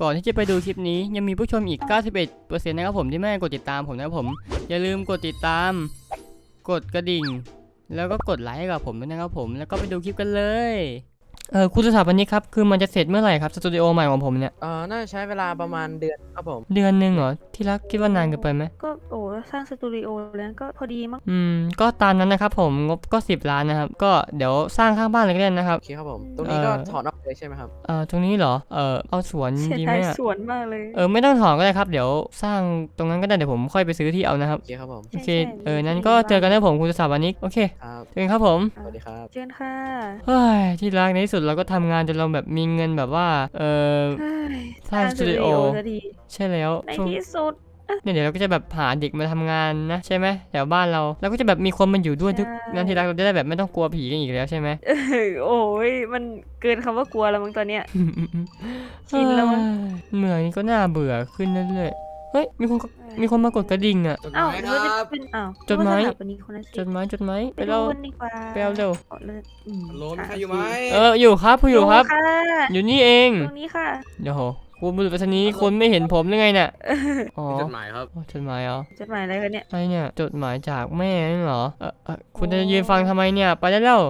ก่อนที่จะไปดูคลิปนี้ยังมีผู้ชมอีก 91%นะครับผมที่ไม่กดติดตามผมนะครับผม อย่าลืมกดติดตาม กดกระดิ่ง แล้วก็กดไลค์ให้กับผมด้วยนะครับผม แล้วก็ไปดูคลิปกันเลย เออคุณสถาปนิกครับคือมันจะเสร็จเมื่อไหร่ครับสตูดิโอใหม่ของผมเนี่ยเอ่อน่าจะใช้เวลาประมาณเดือนครับผม เดือนหนึ่งเหรอที่รักคิดว่านานเกินไปไหมก็โอ้สร้างสตูดิโอแล้วก็พอดีมั้งอืมก็ตามนั้นนะครับผมงบก็ 10 ล้านนะครับ ก็เดี๋ยวสร้างข้างบ้านเลยก็ได้นะครับ โอเคครับผม ตรงนี้ก็เอ่อ ถอดออกเลยใช่ไหมครับ เออตรงนี้เหรอเออเอาสวนเสียดีไหดามยอะสวนมากเลยเออไม่ต้องถอนก็ได้ครับเดี๋ยวสร้างตรงนั้นก็ได้เดี๋ยวผมค่อยไปซื้อที่เอานะครับโอเคครับผม โอเคเออนั้นก็เจอกันนะผมคุณสถาปนิกโอเคครับ เจอกันครับผมสวัสดีครับเชิญค่ะ เฮ้ยที่รักในที่สุดเราก็ทำงานจนเราแบบมีเงินแบบว่า เออเฮ้ยสร้างสตูดิโอสักทีใช่แล้วในช่วงที่สุดเนี่ยเดี๋ยวเราก็จะแบบหาเด็กมาทำงานนะใช่ไหมแถวบ้านเราแล้วก็จะแบบมีคนมาอยู่ด้วยทุกใช่นั้นที่รักเราจะได้แบบไม่ต้องกลัวผีกันอีกแล้วใช่ไหมเอ้ยโอ้ยมันเกินคำว่ากลัวแล้วมั้งตอนเนี้ยชินแล้วมั้งเมืองนี้ก็น่าเบื่อขึ้นเรื่อยๆเฮ้ย มีคนก็มีคนมากดกระดิ่งอะอ้าวหรือว่าจะเป็นอ้าวจดหมายนึกว่สถปนิกคนนั้นสิจดหมายจดหมายไปไปดูเรา กันดีกว่าไปเอาเร็วเอาเลยอืมโหลมีค่ะใครอยู่ไหมเอออยู่ครับผู้อยู่ครับ ค่ะอยู่นี่เองตรงนี้ค่ะ เดี๋ยวโห คุณบุรุษไปรษณีย์คุณไม่เห็นผมหรือไงเนี่ยอ๋อจดหมายครับอ๋อจดหมายเหรอจดหมายอะไรกันเนี่ย อะไรเนี่ยจดหมายจากแม่นี่เหรอเออเออคุณจะยืนฟังทำไมเนี่ย ไปได้แล้ว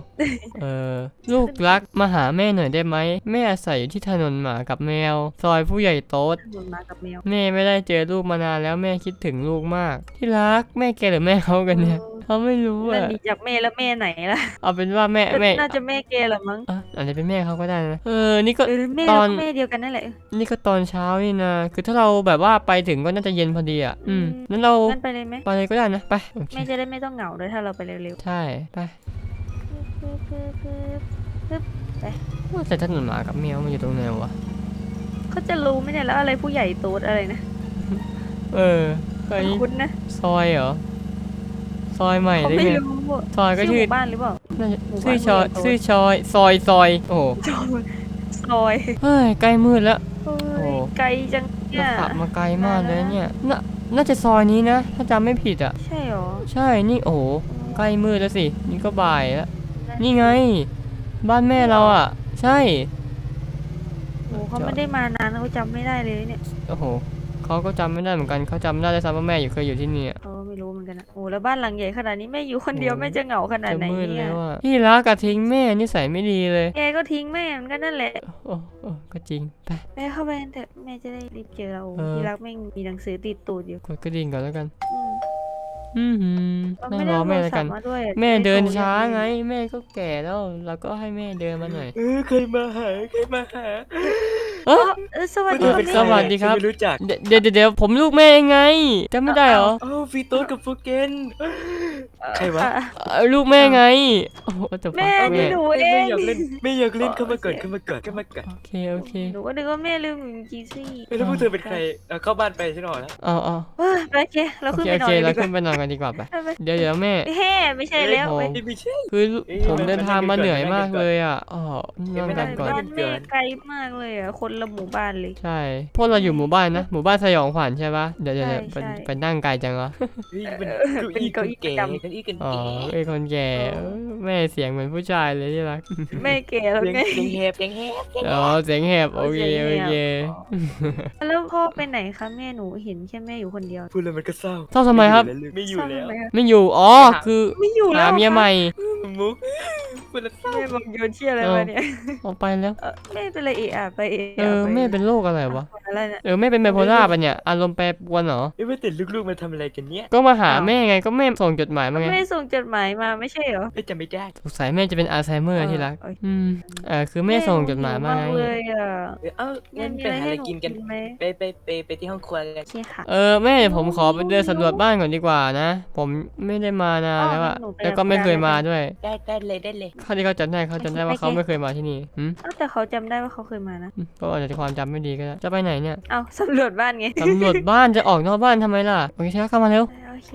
เออลูกรักมาหาแม่หน่อยได้ไหมแม่อาศัยอยู่ที่ถนนหมากับแมว ซอยผู้ใหญ่โต๊ดหนุนมากับแมว แม่ไม่ได้เจอลูกมานานแล้วแม่คิดถึงลูกมาก ที่รักแม่แกหรือแม่เขากันเนี่ย เขาไม่รู้นั่นอะดีจากแม่แล้วแม่ไหนล่ะเอาเป็นว่าแม่แม่น่าจะแม่แกเหรอมั้งอะอาจจะเป็นแม่เขาก็ได้นะเออนี่ก็ เออแม่ตเราอนก็แม่เดียวกันนั่นแหละ นี่ก็ตอนเช้านี่นะคือถ้าเราแบบว่าไปถึงก็น่าจะเย็นพอดีอะอืมอืม นั้นเรางั้นไปเลยไหมไปเลยก็ได้นะไปโอเคแม่จะได้ไม่ต้องเหงาด้วยถ้าเราไปเร็วใช่ไปๆปึ๊บปึ๊บปึ๊บว่าแต่ถนนหมากับแมวมันอยู่ตรงไหนวะเขาจะรู้ไหมเนี่ยแล้วอะไรผู้ใหญ่โต๊ดอะไรนะเออก็ไอ้คุ้นๆนะ ซอยเหรอ ซอยใหม่เขาได้ไม่ไงรู้อะซอยก็ชื่อชื่อหมู่บ้านหรือเปล่า น่าจะหมู่บ้านชื่อชอยผู้ใหญ่โตชื่อชอยซอยซอยโอ้โหจอยซอยเฮ้ยใกล้มืดแล้วโอ้โอ้ ยไกลจังเนี่เราย ขับมาไกลมากเลยเนี่ยน่าน่าจะซอยนี้นะ ถ้าจำไม่ผิดอะ ใช่หรอใช่นี่โอ้โหใกล้มืดแล้วสิ นี่ก็บ่ายแล้วนี่ไง บ้านแม่เราอะ ใช่ โอ้เขาไม่ได้มานานเขาจำไม่ได้เลยเนี่ยโอ้โหเขาก็จำไม่ได้เหมือนกันเขาจำได้เลยซ้ำว่าแม่อยู่เคยอยู่ที่นี่อะเขาไม่รู้เหมือนกันนะโอ้แล้วบ้านหลังใหญ่ขนาดนี้แม่อยู่คนเดียวโอ้แม่จะเหงาขนาดจะไหนมืดเนี่แล้ยวอะพี่รักกะทิ้งแม่นิสัยไม่ดีเลยแกก็ทิ้งแม่เหมือนกันนั่นแหละโอ้โอ้ก็จริงไป แม่เข้าไปกันเถอะแม่จะได้รีบเจอเราเออ ที่รักแม่งมีหนังสือติดตูดอยู่กดกระดิ่งก่อนแล้วกันอืมอือหือเรานั่ไม่งได้รอเอาโทแม่รแล้วศักัพน ท์มาด้วยอะแม่จะเดินโทรช้ายังไง แม่ก็แก่แล้ว เราก็ให้แม่เดินมาหน่อย เออเคยมาหาเคยมาหา เอ้อเออสวัสเอดีอครับสวัสดีครับ ไม่รู้จักเดี๋ยวเดี๋ยวเดี๋ยวผมลูกแม่เองไงจำไม่ได้เหรอเอ้าฟีโต้กับฟูเกนใครวะอ่เอ่อลูกแม่ไงโอ้โหแต่แม่ฟังนี่หนูเอไม่งอยากเล่นไม่อยากเล่นเข้ามาเกิดเข้ามาเกิดเข้ามาเกิดโอเคโอเคหนูก็นึกว่าแม่ลืมหนูจริงๆสิเอ้ยแล้วพวกเธอเป็นใครเอาเข้าบ้านไปใช่หรอแล้วเอาเอาเฮ้ยโอเคเราโอขึ้นเคไปโอนอนเคกันเราดีกขึ้ว่านไปนอนกันดีกว่าไปไปไปเดี๋ยวเดี๋ยวแม่แฮ่ไม่ใช่แล้วโอ้ไป นี่ไม่ใช่ คือเอ้ยผมมันเดินทางมามันเหนื่อยมันมากเกินเลยอะอ๋อนั่งไม่กัได้นก่อน บ้านแม่ไกลมากเลยอะคนละหมู่บ้านเลย ใช่ พวกเราอยู่หมู่บ้านนะ หมู่บ้านสยองขวัญใช่ปะเดี๋ยวเดี๋ยวใช่เดี๋ยวไปใช่ ไปนั่งไกลจังวะเฮ้ยเป็นเออเก้าเป็นอี้เก้าเก้าอี้อี้แก่ประจำ เก้าอี้กันอ๋อแก่ไอ้คนแก่เออเออแม่เสียงเหมือนผู้ชายเลยที่รัก แม่แก่แล้วเสียงไงเสียงแหบเสียงแหบ อ๋อเสียงแหบโอเคเสียงโอแหบเคแล้วพ่อไปไหนคะแม่หนูเห็นแค่แม่อยู่คนเดียวพูดแล้วมันก็เศร้าเศร้าทำไมครับ ไม่อยู่แล้ว เศร้าไหมคะไม่อยู่ อ๋อ คือไม่อยู่แล้หาวเมียใหม่ มุก พูดแล้วเศร้าแม่บอกโยนเชี่ยอะไรเออมาเนี่ยออกไปแล้วเออแม่เป็นอะไรเอะอะไปเอะเออไปแม่เป็นโรคอะไรวะอะไรเนี่ย เออแม่เป็นไบโพล่าปะเนี่ยอารมณ์แปรปรวนเหรอเอ้ยว่าแต่ลูกๆมาทำอะไรกันเนี่ยก็มาหาแม่ไงก็แม่ส่งจดหมายมาไงแม่ส่งจดหมายมาไม่ใช่เหรอ เอ้ยจำไม่ได้สงสัยแม่จะเป็นอัลไซเมอร์เออที่รักโอเคอืมเออคือแม่ส่งจดหมายมาไงหิวเลยอะเอ้ยเอ้าแม่งั้นมีไปอะไรหาให้อะไรหนูกินกัน ไหมไปไปไปไปที่ห้องครัวกัน โอเคค่ะ เออแม่เดี๋ยวผมขอไปเดินสำรวจบ้านก่อนดีกว่านะ ผมไม่ได้มานานแล้วอะอ๋อหนูไปแล้วก็ไม่เคยมาด้วย ได้ได้เลยได้เลยเขาที่เขาจำได้เขาจำได้ว่าเขาไม่เคยมาที่นี่อืมเอ้าแต่เขาจำได้ว่าเขาเคยมานะอืมก็อาจจะความจำไม่ดีก็ได้จะไปไหนเนี่ยเอ้าสำรวจบ้านไง สำรวจบ้านจะออกนอกบ้านทำไมล่ะโอเคครับเข้ามาเร็วโอเค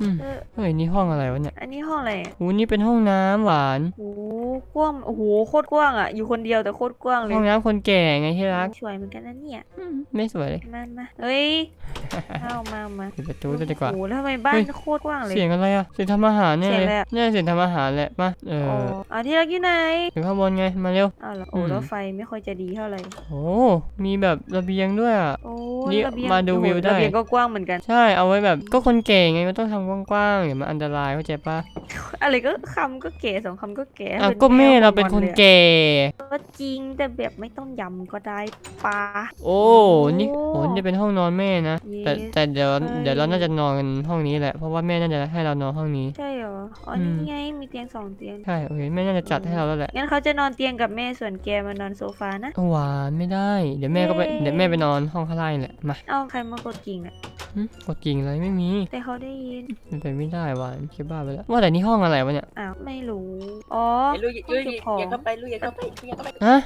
อืมเออเฮ้ยนี่ห้องอะไรวะเนี่ย อันนี้ห้องอะไรอะโอ้นี่เป็นห้องน้ำหวาน โอ้โห กว้างโอ้โหโคตรกว้างอะ อยู่คนเดียวแต่โคตรกว้างเลยห้องน้ำคนแก่ไงที่รักสวยเหมือนกันนะเนี่ยอืมไม่สวยเลย มามาเฮ้ยเอามามาปิดประตูจะดีกว่า โอ้โหแล้วทำไมบ้านเฮ้ย โคตรกว้างเลย เสียงอะไรอะเสียงทำอาหารเนี่ยเสียงเลยอะไรอะ เนี่ยเสียงทำอาหารแหละมาเออ๋อออะที่รักอยู่ไหนถึงข้างบนไงมาเร็ว อ้าวเหรอโอ้อืม แล้วไฟไม่ค่อยจะดีเท่าไหร่โอ้มีแบบระเบียงด้วยอะ โอ้นี่ระเบียงมาดูโอ้โหวิวได้ ระเบียงก็กว้างเหมือนกัน ใช่เอาไว้แบบก็คนเก่ไงมันต้องทำกว้างๆเดี๋ยวมันอันตรายเข้าใจปะอะไรก็คำก็เก๋สองคำก็เก๋อะป็นก็แม่วเราเป็นคนลยอะแก่ ก็จริงแต่แบบไม่ต้องยำก็ได้ปะ โอ้นี่โอ้โอ้นี่เป็นห้องนอนแม่นะ แต่ Yes แต่เดี๋ยวใช่เดี๋ยวเราน่าจะนอนกันห้องนี้แหละเพราะว่าแม่น่าจะให้เรานอนห้องนี้ ใช่เหรอ อ๋ออืนี่มไงมีเตียงสองเตียง ใช่โอเคแม่น่าจะจัดให้เราแล้วแหละ งั้นเขาจะนอนเตียงกับแม่ส่วนแกมานอนโซฟานะหวานไม่ได้ เดี๋ยวแม่ก็ไปเย้เดี๋ยวแม่ไปนอนห้องข้างล่างนี่แหละมาเอ้าใครมากดกิ่งอะหึกดกิ่งอะไรไม่มี แต่เขาได้ยินมันไปไม่ได้หวานคิดบ้าไปแล้วว่าแต่นี่ห้องอะไรวะเนี่ยอ้าวไม่รู้ อ๋อไอ้ลูกอย่าห้องลูเก็กบของอย่าเข้าไปลูกอย่าเข้าไปอย่าเข้าไปฮะ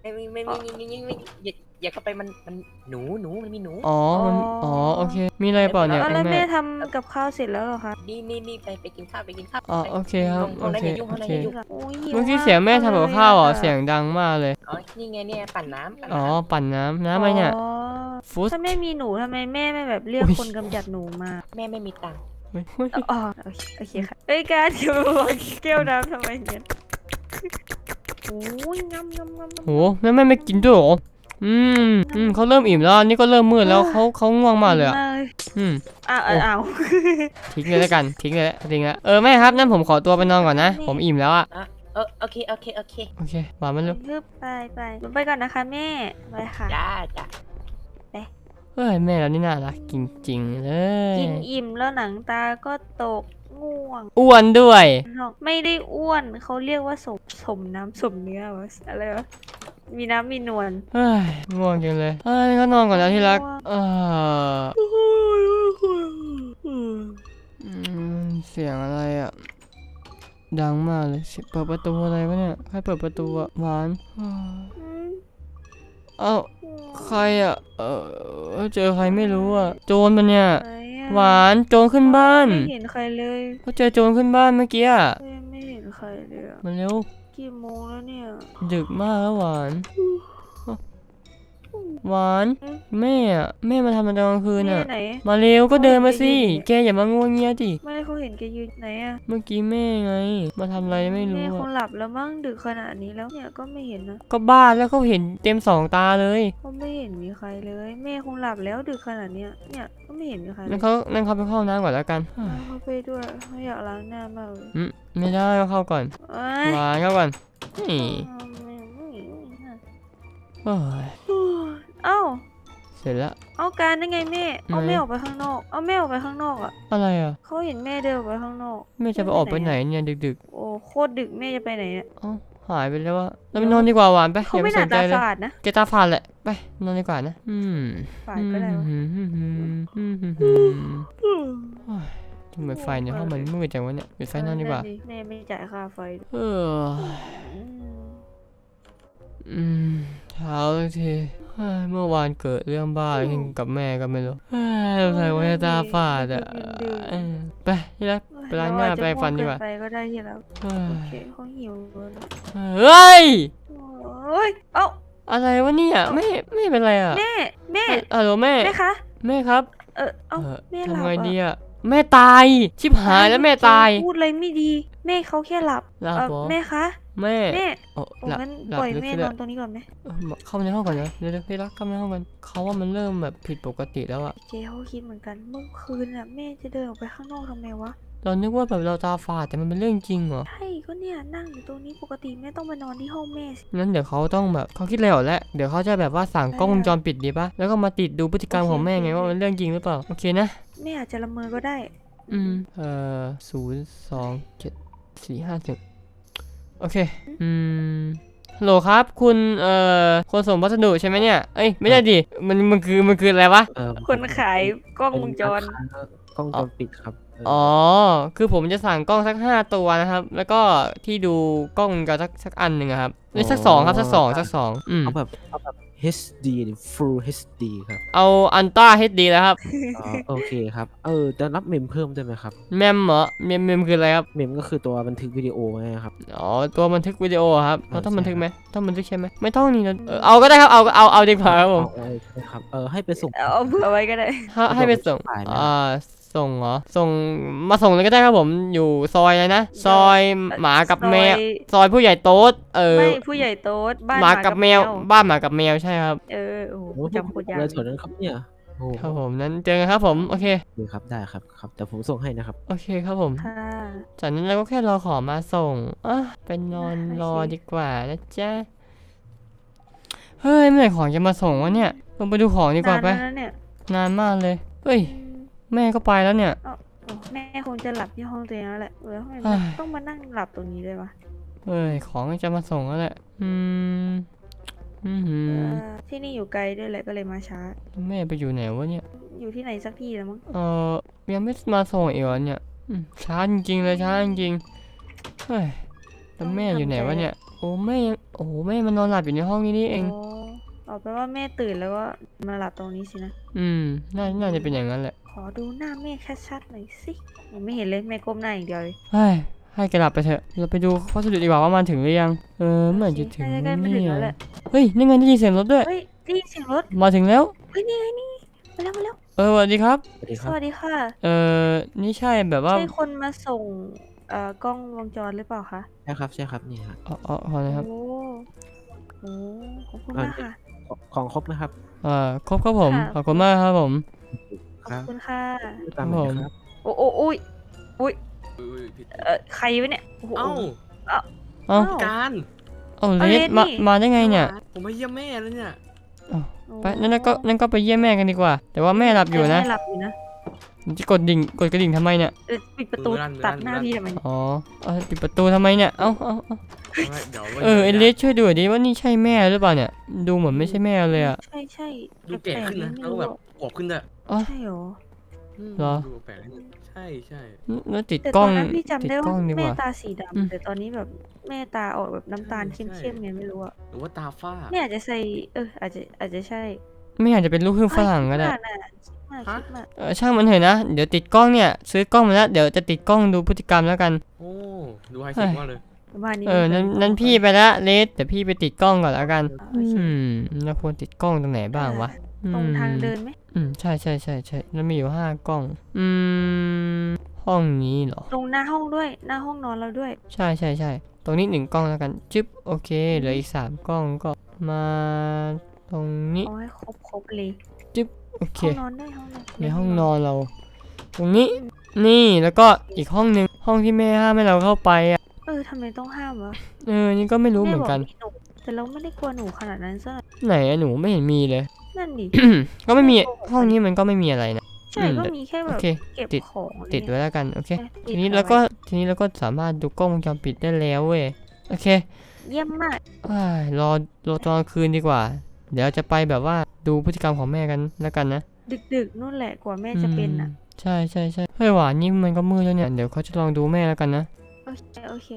ไม่ไม่ไม่ไม่ไม่ไม่ไม่อย่าอย่าเข้าไปมันมันหนูหนูมันมีหนูอ๋อมันอ๋อโอเค มีอะไรเปล่าเนี่ยอ๋อแล้วแม่แม่ทำกับข้าวเสร็จแล้วเหรอคะนี่นี่นี่ไปไปกินข้าวไปกินข้าวอ๋อไปโอเคครับห้องนั้นโอเคอย่ายุ่งห้องนั้นอย่ายุ่งโอ้ยหิวเมื่อกี้ะเสียงแม่ทำกับข้าวเหรอเสียงดังมากเลยอ๋อนี่ไงเนี่ยปั่นน้ำปั่นอ๋อน้ำปั่นน้ำน้ำอะไรเนี่ยอ๋อฟุตถ้าไม่มีหนูทำไมแม่ไม่แบบเรียกอุ๊ยคนกำจัดหนูมา แม่ไม่มีตังค์เฮ้ยเฮ้ย อ๋อโอเคโอเคค่ะเอ้ยการเดี๋ยววางแก้วน้ำทำไมอย่างเงี้ยโอ้ยงำงำงำโหแม่แม่ไม่กินด้วยเหรออืมอืมเขาเริ่มอิ่มแล้วอันนี่ก็เริ่มมืดแล้วเขาเขาง่วงมากเลยอะมากเลยอืมอ้าวอ้าวอ้าวทิ้งเลยแล้วกันทิ้งเลยแล้วทิ้งแล้วเออแม่ครับนั่นผมขอตัวไปนอนก่อนนะ ผมอิ่มแล้วอะเออโอเคโอเคโอเคโอเคหวานมันเร็วฮึบไปไปหนูไปก่อนนะคะแม่ไปค่ะจ้าจ้า เฮ้ยแม่เรานี่น่ารักจริง ๆ เลย กินอิ่มแล้วหนังตาก็ตกง่วงอ้วนด้วย ไม่ได้อ้วนเขาเรียกว่าสมสมน้ำสมเนื้อวะอะไรวะมีน้ำมีนวลเฮ้ยง่วงจังเลยเฮ้ยก็นอนก่อนแล้วที่รักง่วงเอออืมเสียงอะไรอะ ดังมากเลยเสียงเปิดประตูอะไรวะเนี่ยใครเปิดประตูอะหวานอืม เอ้าใครอะ เออเจอใครไม่รู้อะ โจรมันเนี่ย ไหนอะหวานโจรขึ้นบ้านไม่เห็นใครเลยเขาเจอโจรขึ้นบ้านเมื่อกี้อะเฮ้ยไม่เห็นใครเลยอะมาเร็ว กี่โมงแล้วเนี่ย ดึกมากแล้วหวาน หวาน แม่อะแม่มาทำอะไรตอนกลางคืนแม่อะไหน มาเร็วก็เดินมาสิเขาอยู่แกอย่ามางัวเงียดิไม่ได้เขาเห็นแกยืนไหนอะเมื่อกี้แม่ไง มาทำอะไรไม่รู้แม่คอะงหลับแล้วมั้งดึกขนาดนี้แล้วเนี่ยก็ไม่เห็นนะก็บ้าแล้วเขาเห็นเต็มสองตาเลยก็ไม่เห็นมีใครเลย แม่คงหลับแล้วดึกขนาดเนี้ยเนี่ยก็ไม่เห็นมีใครเลนั่ยนเขานั่นเขาไปเข้าห้องน้ำก่อนแล้วกันเอาเขาไปด้วยเขาอยากล้างหน้ามากเลยอืมไม่ได้ก็เข้าก่อนเอ้ยหวานเข้าก่อนนี่เอาไม่ไม่ไม่โอ้ย เอ้าเสร็จแล้ว เอาการได้ไงแม่เอาไหนแม่ออกไปข้างนอก เอาแม่ออกไปข้างนอกอะอะไรอะเขาเห็นแม่เดินออกไปข้างนอก แม่จะไปออกไปไหนเนี่ยดึกโอ้โคตรดึกแม่จะไปไหนเนี่ยๆเอ้าหายไปแล้วว่าเราไปนอนดีกว่าหวานไปเขาอย่าไปไม่หสนานใจตาเลยฝาดนะแกตาฝาดแหละไปนอนดีกว่านะ อืมฝาดก็ได้วะอืมอืมอืมอืมอืมอืมโอ้ยทำไมไฟในห้องมันมืดจังวะเนี่ยปิดไฟนอนดีกว่าเแม่ไม่จ่ายค่าไฟด้วยเออ อืมอืมเช้าสักทีเฮ้ยเมื่อวานเกิดเรื่องบ้าอะไรขึ้นกับแม่ก็ไม่รู้เฮ้ยสงสัยว่าจะตาฝาดอะเออไปที่รักไปล้างหน้าเรอจจะแปรงฟันดีกว่าง่งเนไปก็ได้ที่แล้วเฮ้ยโอเคเขาหิวเลยเฮ้ยโอ้ยเอ้าอะไรวะเนี่ยไม่ไม่เป็นไรอะแม่แม่เออแม่แม่คะแม่ครับ เออเอ้าเออแม่หลับทำไงอะดีอะ แม่ตาย ชิบหายแล้วแม่ตาย พูดอะไรไม่ดี แม่เขาแค่หลับหลับเอ่อเหรอ แม่คะ แม่แม่โอ้โอ้หลับงั้นหลับปล่อยลึกแม่ซะนด้วอยนตรงนี้ก่อนไหมเออเข้าไปในห้องก่อนนะเดี๋ยวๆพี่รักเข้าไปในห้องก่อนเขาว่ามันเริ่มแบบผิดปกติแล้วอะเจ๊เขาคิดเหมือนกันเมื่อคืนน่ะแม่จะเดินออกไปข้างนอกทำไมวะเรานึกว่าแบบเราตาฝาดแต่มันเป็นเรื่องจริงเหรอ ใช่ก็เนี่ยนั่งอยู่ตรงนี้ปกติแม่ต้องมานอนที่ห้องแม่สิ งั้นเดี๋ยวเขาต้องแบบเขาคิดแล้วแหละเดี๋ยวเขาจะแบบว่าสั่งกล้องวงจรปิดดีปะแล้วก็มาติดดูพฤติกรรมของแม่ไงว่ามันเรื่องจริงหรือเปล่า โอเคนะ แม่อาจจะละเมอก็ได้ อืม เอ่อศูนย์สองเจ็ดสี่ห้าหนึ่งโอเค อืมฮัลโหลครับ คุณ เอ่อ คนส่งพัสดุใช่ไหมเนี่ย เอ้ย ไม่ใช่ดิ มัน มันคือ มันคืออะไรวะ เอ่อคนขายกล้องวงจร เป็นลูกค้ากล้องวงจรปิดครับเอ๋อ คือผมจะสั่งกล้องสักห้าตัวนะครับ แล้วก็ที่ดูกล้องวงจรสักสักอันหนึ่งอะครับเอ้ยสักสองครับ สักสองสักสองอืม เอาแบบเอาแบบ HD Full HD ครับเอาอันต้าเฮดดีแล้วครับ อ๋อโอเคครับ เออจะรับเมมเพิ่มได้ไหมครับ แมมเหรอเมมเมมคืออะไรครับ เมมก็คือตัวบันทึกวิดีโอไงครับ อ๋อ ตัวบันทึกวิดีโอครับเออเราต้องใช่บันทึกไหมต้องบันทึกใช่ไหมไม่ต้องนี่นะเออเอาก็ได้ครับ เอาเอาเอาดีกว่าครับผม เอาเอาเอาครับ เออให้ไปส่ง เอาเผื่อไว้ก็ได้ ให้ให้ไปส่ง ส่งไปนะอ่า ส่งเหรอ ส่งมาส่งเลยก็ได้ครับผมอยู่ซอยอะไรนะ ซอยหมากับแมวซอยซอยผู้ใหญ่โต๊ดเออไม่ผู้ใหญ่โต๊ดบ้านหมากับแมว บ้านหมากับแมวใช่ครับ เออโอ้โหโอ้โหจำโคตรยากเลยแถวนั้นครับเนี่ยโอ้ครับผมนั้นเจอกันครับผมโอเคโอเคครับได้ครับครับแต่ผมส่งให้นะครับ โอเคครับผมค่ะจากนั้นเราก็แค่รอของมาส่งอะไปนอนโอเครอดีกว่านะจ๊ะเฮ้ยเมื่อไหร่ของจะมาส่งวะเนี่ยลงไปดูของดีกว่าไปนนแล้วเนี่ยนานมากเลยเฮ้ย แม่ก็ไปแล้วเนี่ย โอ้แม่คงจะหลับที่ห้องตัวเองแล้วแหละเออทำไมเฮ้ยต้องมานั่งหลับตรงนี้ด้วยวะเฮ้ย ของจะมาส่งแล้วแหละ อืม อือหืเอออที่นี่อยู่ไกลด้วยแหละก็เลยมาช้า แม่ไปอยู่ไหนวะเนี่ย อยู่ที่ไหนสักที่แล้วมั้งเออยังไม่มาส่งอีกเหรอเนี่ยอืมช้าจริงๆเลยช้าจริงๆเฮ้ยแล้วแม่อยู่ไหนวะเนี่ย โอ้แม่ยังโอ้แม่มันนอนหลับอยู่ในห้องนี้นี่เอง โอ้ เอาเป็นว่าแม่ตื่นแล้วก็มาหลับตรงนี้สินะ อืมน่าน่าจะเป็นอย่างนั้นแหละ ขอดูหน้าแม่ชัดๆหน่อยสิยังไม่เห็นเลยแม่ก้มหน้าอย่างเดียวเลยเฮ้ยให้แกหลับไปเถอะ เราไปดูพัสดุดีกว่าว่ามันถึงหรือยัง เออเมื่อไหร่จะถึงใกล้ๆมาเนี่ถึงยแล้วแหละเฮ้ยนี่ไงได้ยินเสียงรถด้วย เฮ้ยได้ยินเสียงรถมาถึงแล้ว เฮ้ยนี่ไงนี่มาแล้วมาแล้ว เออสวัสดีครับ สวัสดีคสรับวัสดีค่ะ เออนี่ใช่แบบว่าใช่คนมาส่งเอ่อกล้องวงจรหรือเปล่าคะใช่ครับใช่ครับนี่ฮะอ๋ออ๋อขอนะครับ โอ้โหขอบคุณอ่ามากค่ะ ขอของครบไหมครับเอ่อครบครับผม ค่ะ ขอบคุณมากครับผม ขอบคุณค่ะ ตามมาผม นะครับ โอ้โอ้อุ้ยอุ้ยอุ้ยผิดเออใครวะเนี่ยโอ้โห เอ้าเอ้าเอ้าการเอาเอาเลเลสสมานี่ มาได้ไงเนี่ยผมมาเยี่ยมแม่แล้วเนี่ย ไปนั่นก็นั่นก็ไปเยี่ยมแม่กันดีกว่า แต่ว่าแม่หลับอยู่นะแม่หลับอยู่นะ จะกดดิ่งกดกระดิ่งทำไมเนี่ย เออปิดประตูมือลั่นมือลั่นตัดหน้าพี่ทำไมเนี่ยอ๋อเอาปิดประตูทำไมเนี่ย เอ้าเอ้าเอ้าเดี๋ยวเออเอเลสช่วยดูหน่อยดิว่านี่ใช่แม่หรือเปล่าเนี่ย ดูเหมือนไม่ใช่แม่เลยอะใช่ใช่ดูแก่ขึ้นนะไม่แล้วก็รู้แบบอวบขึ้นด้วยอ๋อใช่เหรอมเหรอดูแปลกนิดนึงใช่ใช่แล้วติดแต่กตล้ออนงนั้นพี่จำติดได้กล้ว่าองดีกแม่ว่าตาสีอืมดำแต่ตอนนี้แบบแม่ตาออกแบบน้ำตาลเข้มๆไงไม่รู้อะหรือว่าตาฝ้าแม่อาจจะใส่เอออาจจะอาจจะใช่ไม่อาจจะเป็นลูกครึ่งฝรั่งก็ได้คิ มากนะคิดมากคิดมากเออช่างมันเถอะนะ เดี๋ยวติดกล้องเนี่ย ซื้อกล้องมาแล้ว เดี๋ยวจะติดกล้องดูพฤติกรรมแล้วกัน โอ้ ดูไฮเทคมากเลย บ้านนี้เออไม่นั้นคยนั้นพี่ไปละเลสแต่พี่ไปติดกล้องก่อนแล้วกันโอเคอืมเราควรติดกล้องตรงไหนบ้างวะตรงทางเดินไหมอืมใช่ใช่ใช่ใช่แล้วมีอยู่ห้ากล้อง อืม ห้องนี้เหรอ ตรงหน้าห้องด้วย หน้าห้องนอนเราด้วย ใช่ใช่ใช่ตรงนี้หนึ่งกล้องแล้วกันจึ๊บโอเคเหลืออีกสามกล้องก็มาตรงนี้เอาให้ครบครบเลย โอเค ห้องนอนด้วยห้องนอนในห้องนอนเรา ตรงนี้นี่แล้วก็อีกห้องหนึ่งห้องที่แม่ห้ามให้เราเข้าไปอะเออทำไมต้องห้ามวะเออนี่ก็ไม่รู้เหมือนกัน แบหนูแต่เราไม่ได้กลัวหนูขนาดนั้นซะหน่อยไหนอะหนูไม่เห็นมีเลย นั่นดิ ก็ไม่มีห้องนี้มันก็ไม่มีอะไรนะ ใช่อืมก็มีแค่แบโอบเค เก็บติดของอะไรติดเงี้ยไว้แล้วกันโอเคเออทีติดนี้เอาเราก็ไว้ทีนี้เราก็สามารถดูกล้องวงจรปิดได้แล้วเว้ยโอเคเยี่ยมมากอ้ายรอรอตอนกลางคืนดีกว่า เดี๋ยวจะไปแบบว่าดูพฤติกรรมของแม่กันแล้วกันนะดึกๆนู่นแหละกว่าแม่จะเป็นอะอืมใช่ใช่ใช่เฮ้ยหวานนี่มันก็มืดแล้วเนี่ย เดี๋ยวเขาจะลองดูแม่แล้วกันนะ โอเคโอเค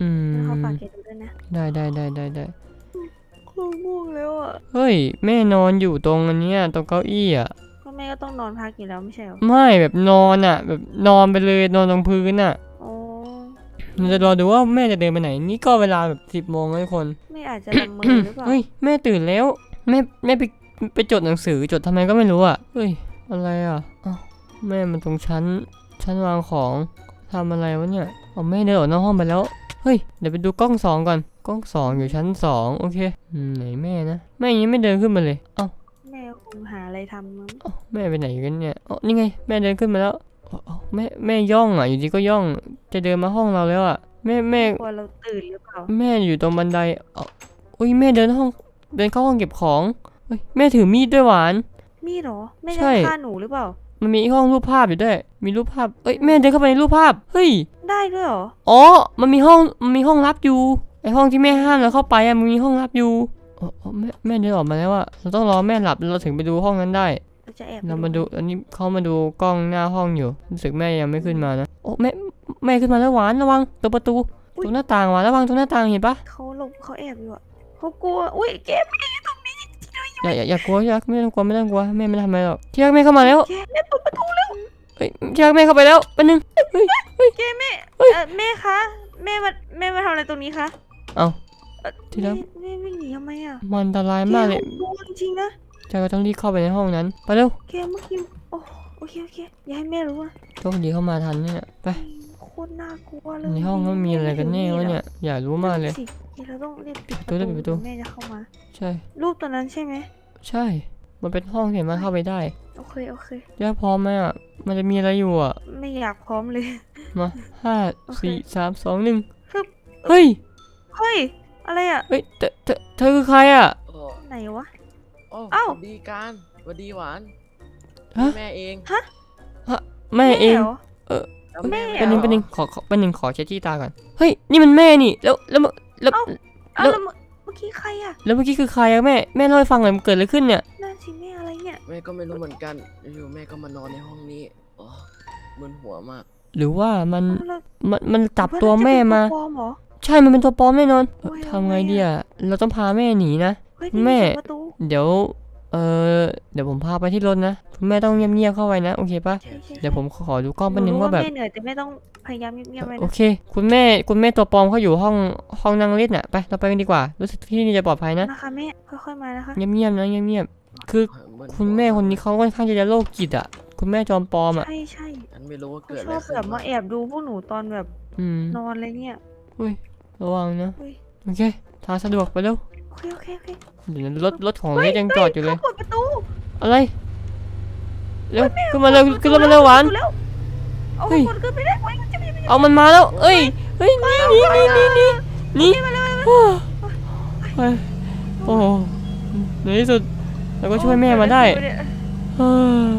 อืมแล้วเขาฝากแกดูด้วยนะ ได้ได้ได้ได้ได้โคตรง่วงแล้วอะ เฮ้ย แม่นอนอยู่ตรงอันเนี้ยตรงเก้าอี้อะ ก็แม่ก็ต้องนอนพักอยู่แล้วไม่ใช่เหรอ ไม่แบบนอนอะ แบบนอนไปเลยนอนตรงพื้นอะอ๋อ เราจะรอดูว่าแม่จะเดินไปไหน นี่ก็เวลาแบบสิบโมงแล้วทุกคนแม่อาจจะละเมอหรือเปล่าเฮ้ยแม่ตื่นแล้ว แม่แม่ไปไปจดหนังสือจดทำไมก็ไม่รู้อะเฮ้ยอะไรอะอ้าวแม่มันตรงชั้นชั้นวางของทำอะไรวะเนี่ยเอาแม่เดินออกนอกห้องไปแล้วเฮ้ยเดี๋ยวไปดูกล้องสองก่อนกล้องสองอยู่ชั้นสองโอเคอืมไหนแม่นะแม่ยังไม่เดินขึ้นมาเลยเอ้าแม่คงหาอะไรทำมั้งเอ้าแม่ไปไหนกันเนี่ยอ๋อนี่ไง แม่เดินขึ้นมาแล้วเอ้าเอ้า แม่แม่ย่องอะ อยู่ดีก็ย่องจะเดินมาห้องเราแล้วอะ แม่แม่กลัวเราตื่นหรือเปล่าแม่อยู่ตรงบันไดเอ้าอุ้ยแม่เดินห้องเดินเข้าห้องเก็บของเฮ้ยแม่ถือมีดด้วยหวาน มีเหรอแม่ใช่จะฆ่าหนูหรือเปล่า มันมีห้องรูปภาพอยู่ด้วย มีรูปภาพเอ้ยแม่เดินเข้าไปในรูปภาพเฮ้ยได้ด้วยเหรออ๋อมันมีห้องมันมีห้องลับอยู่ไอห้องที่แม่ห้ามเราเข้าไปอะมันมีห้องลับอยู่อ๋ออ๋อแม่แม่เดินออกมาแล้วอะเราต้องรอแม่หลับเราถึงไปดูห้องนั้นได้ เราจะแอบเรามาดูอันนี้เขามาดูกล้องหน้าห้องอยู่รู้สึกแม่ยังไม่ขึ้นมานะโอ้แม่แม่ขึ้นมาแล้วหวานระวังตรงประตูตรงหน้าต่างหวานระวังตรงหน้าต่างเห็นปะเขาหลบเขาแอบอยู่อะเขากลัวอุ้ยเก็บตรงนี้ที่นอย่าอย่าอย่ากลัวที่รักไม่ต้องกลัวไม่ต้องกลัวแม่ไม่ทำอะไรหรอกที่รักแม่เข้ามาแล้วแกแม่เปิดประตูแล้วเฮ้ยที่รักแม่เข้าไปแล้วแป๊บนึงเฮ้ยแกแม่เฮ้ยเอ่อแม่คะแม่มาแม่มาทำอะไรตรงนี้คะเอ้าเอ่อที่รักแม่แม่วิ่งหนีทำไมอะมันอันตรายมากเลยแกจริงๆนะ ใจก็ต้องรีบเข้าไปในห้องนั้น ไปเร็วแกเมื่อกี้โอ้โอเคโอเคอย่าให้แม่รู้อะโชคดีเข้ามาทันเนี่ยไปโคตรน่ากลัวเลยในห้องนั้นมีอะไรกันแน่วะเนี่ย อยากรู้มากเลยสิเราต้องรีบปิดตัวรีบปิดประตูแม่จะเข้ามา ใช่ รูปตัวนั้นใช่ไหมใช่ มันเป็นห้องที่สามารถเข้าไปได้ โอเคโอเคย่าพร้อมไหมอะมันจะมีอะไรอยู่อะ ไม่อยากพร้อมเลย มาห้าโอเคสี่สามสองหนึ่งฮึบเฮ้ย เฮ้ย อะไรอะ เฮ้ยเธอเธอเธอคือใครอะโอ้ไหนวะ โอ้เอ้าสวัสดีการสวัสดีหวานฮะแม่เองแม่เอง หร แล้วแม่เป็นหนึ่งเหรอเป็นหนึ่งขอขอเป็นหนึ่งขอเช็ดที่ตาก่อน เฮ้ย นี่มันแม่นี่ แล้ว แล้วแล้ว เอ้า เอ้าแล้วแล้วเมื่อเมื่อกี้ใครอะแล้วเมื่อกี้คือใครอะแม่ แม่เล่าให้ฟังหน่อยมันเกิดอะไรขึ้นเนี่ย นั่นสิแม่อะไรเนี่ยแม่ก็ไม่รู้เหมือนกันอยู่ๆแม่ก็มานอนในห้องนี้โอ้มึนหัวมาก หรือว่ามันแล้วมัน มันจับเพื่อนตัวน่จะแม่เป็นมาปลอมเหรอ ใช่ มันเป็นตัวปลอมแน่นอนเอ่อโอ้ยทำไงเอาไงดีอะเราต้องพาแม่หนีนะ เฮ้ยแม่นี่เสียงประตู เดี๋ยว เออเดี๋ยวผมพาไปที่รถนะคุณแม่ต้องเงียบๆเข้าไว้นะ โอเคปะใช่ใช่เดี๋ยวผมขอดูกล้องหแป๊บนึงรู้ว่าแบบ แม่เหนื่อยแต่แม่ต้องพยายามเงียบๆไว้โอนะเค คุณแม่ คุณแม่ตัวปลอมเขาอยู่ห้อง ห้องนั่งเล่นน่ะ ไป เราไปกันดีกว่า รู้สึกที่นี่จะปลอดภัยนะ นะคะแม่ค่อยๆมานะคะเงียบๆนะ เงียบๆ คือมึนหัวคุณแม่คนนี้เขาค่อนข้างจะโรคจิตอะ คุณแม่จอมปลอมอะ ใช่ใช่ฉันไม่รู้ว่าเขาเกิดชอะไรอบขึ้นแบบมาแอบดูพวกหนูตอนแบบอืม นอนอะไรเงี้ย ระวังนะเฮ้ยโอเค ทางสะดวกไปเร็วโอเคโอเคโอเคเดี๋ยวรถรถของเลสยังจอดอยู่เลย เขาเปิดประตูอะไร เร็วขึ้นมาเร็วขึ้นรถมาเร็วหวานเร็วเอาเฮ้ย คนขึ้นไปได้ไว้จะมีเอามันมาแล้ว เอ้ย เฮ้ยหนี่นี่นี่นี่นี่นี่เฮ้ยโอ้โหในที่สุดเราก็ช่วยแม่มาได้เฮ้ย